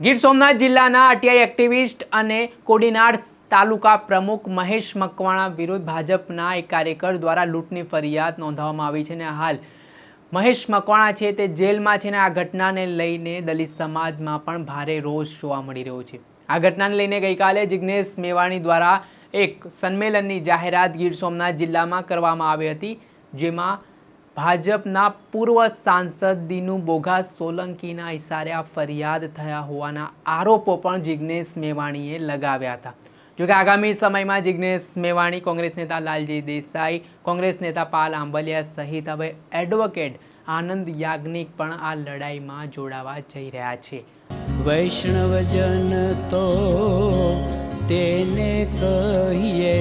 ગીર સોમનાથ જિલ્લાના અટિયાઈ એક્ટિવિસ્ટ અને કોડીનાર તાલુકા પ્રમુખ મહેશ મકવાણા વિરુદ્ધ ભાજપના એક કાર્યકર દ્વારા લૂંટની ફરિયાદ નોંધવામાં આવી છે અને હાલ મહેશ મકવાણા છે તે જેલમાં છે ને આ ઘટનાને લઈને દલિત સમાજમાં પણ ભારે રોષ જોવા મળી રહ્યો છે. આ ઘટનાને લઈને ગઈકાલે જિજ્ઞેશ મેવાણી દ્વારા એક સંમેલનની જાહેરાત ગીર સોમનાથ જિલ્લામાં કરવામાં આવી હતી, જેમાં ભાજપના પૂર્વ સાંસદ દીનુ બોઘા સોલંકીના ઇશારે આ ફરિયાદ થયા હોવાના આરોપો પણ જિજ્ઞેશ મેવાણીએ લગાવ્યા હતા. જોકે આગામી સમયમાં જિજ્ઞેશ મેવાણી કોંગ્રેસ નેતા લાલજી દેસાઈ, કોંગ્રેસ નેતા પાલ આંબલિયા સહિત હવે એડવોકેટ આનંદ યાજ્ઞિક પણ આ લડાઈમાં જોડાવા જઈ રહ્યા છે. વૈષ્ણવજન તો તેને કહીએ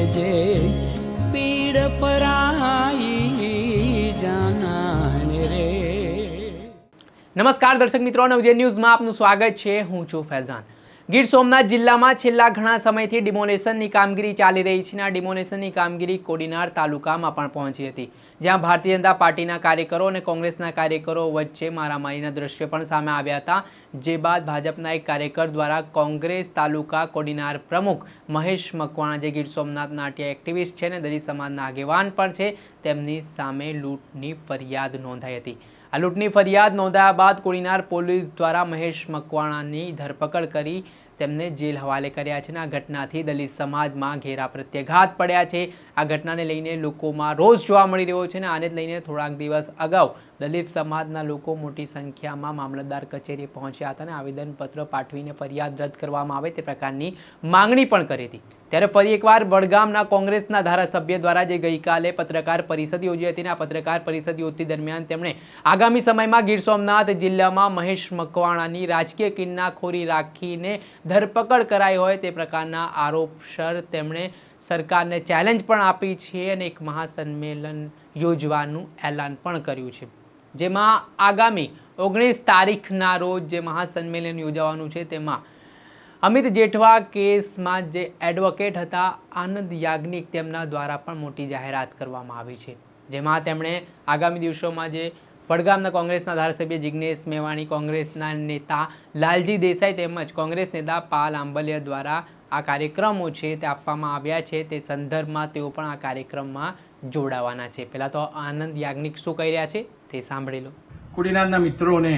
નમસ્કાર દર્શક મિત્રો, નવજે ન્યૂઝમાં આપનું સ્વાગત છે. હું છું ફૈઝાન. ગીર સોમનાથ જિલ્લામાં છેલ્લા ઘણા સમયથી ડિમોલેશનની કામગીરી ચાલી રહી છે અને આ ડિમોલેશનની કામગીરી કોડીનાર તાલુકામાં પણ પહોંચી હતી. જ્યાં ભારતીય જનતા પાર્ટીના કાર્યકરો અને કોંગ્રેસના કાર્યકરો વચ્ચે મારામારીના દ્રશ્યો પણ સામે આવ્યા હતા. જે બાદ ભાજપના એક કાર્યકર દ્વારા કોંગ્રેસ તાલુકા કોડીનાર પ્રમુખ મહેશ મકવાણા, જે ગીર સોમનાથ નાટ્ય એક્ટિવિસ્ટ છે ને દલિત સમાજના આગેવાન પણ છે, તેમની સામે લૂંટની ફરિયાદ નોંધાઈ હતી. આ લૂંટની ફરિયાદ નોંધાયા બાદ કોડીનાર પોલીસ દ્વારા મહેશ મકવાણાની ધરપકડ કરી તેમને જેલ હવાલે કર્યા છે અને આ ઘટનાથી દલિત સમાજમાં ઘેરા પ્રત્યાઘાત પડ્યા છે. આ ઘટનાને લઈને લોકોમાં રોષ જોવા મળી રહ્યો છે અને આને લઈને થોડાક દિવસ અગાઉ દલિત સમાજના લોકો મોટી સંખ્યામાં મામલતદાર કચેરીએ પહોંચ્યા હતા અને આવેદનપત્ર પાઠવીને ફરિયાદ રદ કરવામાં આવે તે પ્રકારની માંગણી પણ કરી હતી. ત્યારે ફરી એકવાર વડગામના કોંગ્રેસના ધારાસભ્ય દ્વારા જે ગઈકાલે પત્રકાર પરિષદ યોજી હતી અને આ પત્રકાર પરિષદ યોજતી દરમિયાન તેમણે આગામી સમયમાં ગીર સોમનાથ જિલ્લામાં મહેશ મકવાણાની રાજકીય કિન્નાખોરી રાખીને ધરપકડ કરાઈ હોય તે પ્રકારના આરોપસર તેમણે સરકારને ચેલેન્જ પણ આપી છે અને એક મહાસંમેલન યોજવાનું એલાન પણ કર્યું છે. જેમાં આગામી ઓગણીસ તારીખના રોજ જે મહાસંમેલન યોજાવાનું છે, તેમાં અમિત જેઠવા કેસમાં જે એડવોકેટ હતા, આનંદ યાજ્ઞિક તેમના દ્વારા પણ મોટી જાહેરાત કરવામાં આવી છે. જેમાં તેમણે આગામી દિવસોમાં જે વડગામના કોંગ્રેસના ધારાસભ્ય જિજ્ઞેશ મેવાણી, કોંગ્રેસના નેતા લાલજી દેસાઈ તેમજ કોંગ્રેસ નેતા પાલ આંબલિયા દ્વારા આ કાર્યક્રમો છે, તે આપવામાં આવ્યા છે. તે સંદર્ભમાં તેઓ પણ આ કાર્યક્રમમાં જોડાવાના છે. પહેલાં તો આનંદ યાજ્ઞિક શું કહી રહ્યા છે તે સાંભળી લો. કુડીનારના મિત્રોને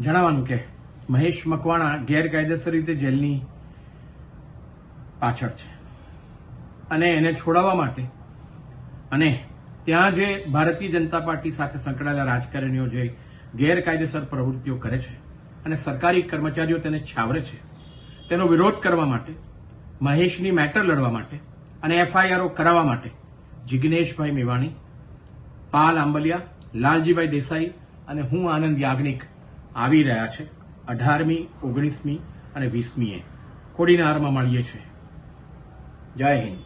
જણાવવાનું કે મહેશ મકવાણા ગેરકાયદેસર રીતે જેલની પાછળ છે. અને એને છોડાવવા માટે અને ત્યાં જે ભારતીય જનતા પાર્ટી સાથે સંકળાયેલા રાજકારણીઓ જે ગેરકાયદેસર પ્રવૃત્તિઓ કરે છે અને સરકારી કર્મચારીઓ તેને છાવરે છે, તેનો વિરોધ કરવા માટે, મહેશની મેટર લડવા માટે અને એફઆઈઆરઓ કરાવવા માટે જિગ્નેશભાઈ મેવાણી, પાલ આંબલિયા, લાલજીભાઈ દેસાઈ અને હું આનંદ યાજ્ઞિક આવી રહ્યા છે. અઢારમી, ઓગણીસમી અને વીસમીએ કોડીનારમાં મળીએ છીએ. જય હિન્દ.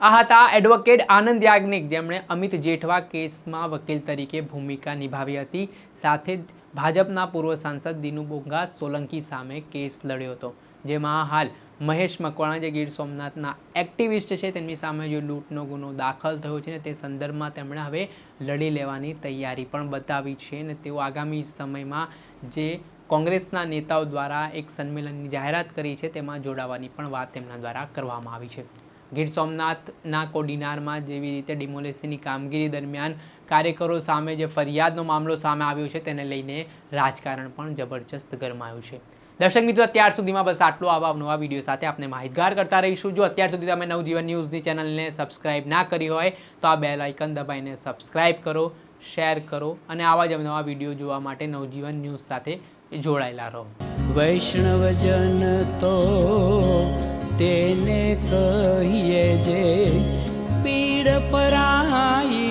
આ હતા એડવોકેટ આનંદ યાજ્ઞિક. જેમણે અમિત જેઠવા કેસમાં વકીલ તરીકે ભૂમિકા નિભાવી હતી. સાથે જ ભાજપના પૂર્વ સાંસદ દિનુ બોંગા સોલંકી સામે કેસ લડ્યો હતો. જેમાં હાલ મહેશ મકવાણા જે ગીર સોમનાથના એક્ટિવિસ્ટ છે, તેમની સામે જે લૂંટનો ગુનો દાખલ થયો છે ને, તે સંદર્ભમાં તેમણે હવે લડી લેવાની તૈયારી પણ બતાવી છે અને તેઓ આગામી સમયમાં જે કોંગ્રેસના નેતાઓ દ્વારા એક સંમેલનની જાહેરાત કરી છે, તેમાં જોડાવાની પણ વાત તેમના દ્વારા કરવામાં આવી છે. ગીર સોમનાથના કોડીનારમાં જેવી રીતે ડિમોલેશનની કામગીરી દરમિયાન કાર્યકરો સામે જે ફરિયાદનો મામલો સામે આવ્યો છે, તેને લઈને રાજકારણ પણ જબરજસ્ત ગરમાયું છે. દર્શક મિત્રો, અત્યાર સુધીમાં બસ આટલું આવા નવા વીડિયો સાથે આપણે માહિતગાર કરતા રહીશું. જો અત્યાર સુધી તમે નવજીવન ન્યૂઝની ચેનલને સબસ્ક્રાઇબ ના કરી હોય, તો આ બેલ આઇકન દબાઈને સબસ્ક્રાઇબ કરો, શેર કરો અને આવા જ નવા વીડિયો જોવા માટે નવજીવન ન્યૂઝ સાથે જોડાયેલા રહો. વૈષ્ણવજન તો તેને કહીએ જે પીડ પરાઈ